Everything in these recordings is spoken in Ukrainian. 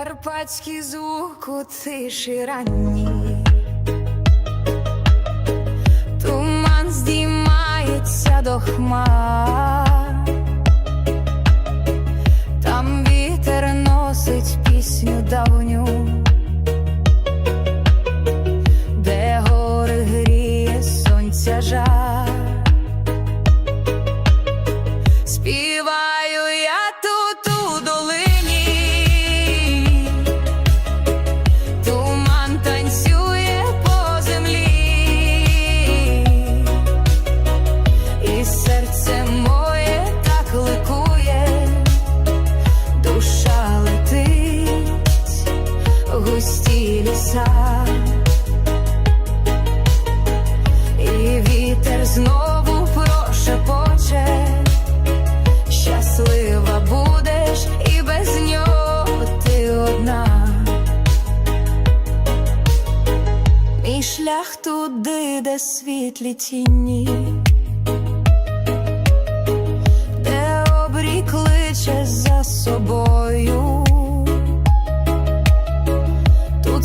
Козацький звук у тиші ранній. Туман здіймається до хмар. Там вітер носить пісню давню. Де гори гріє сонця жар ліса, і вітер знову прошепоче. Щаслива будеш і без нього ти одна. Мій шлях туди, де світлі тіні, кличе за собою, тут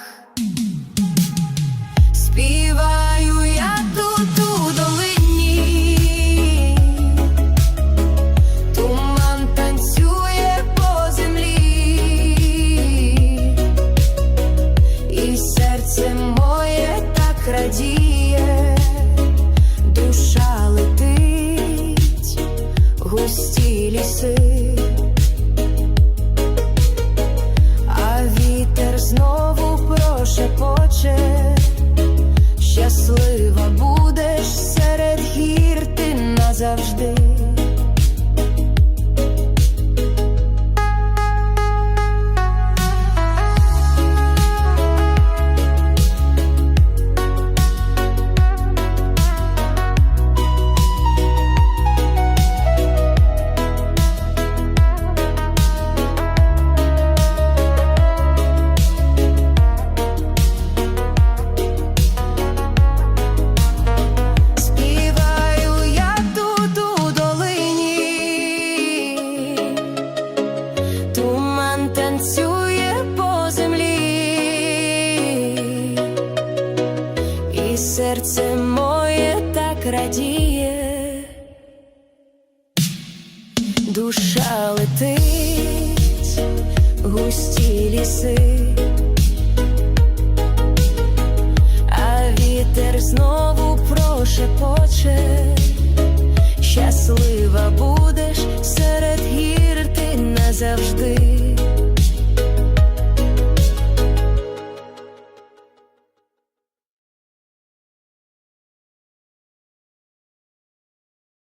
Щаслива будеш серед гір ти назавжди. Радіє, душа летить, густі ліси. а вітер знову прошепоче,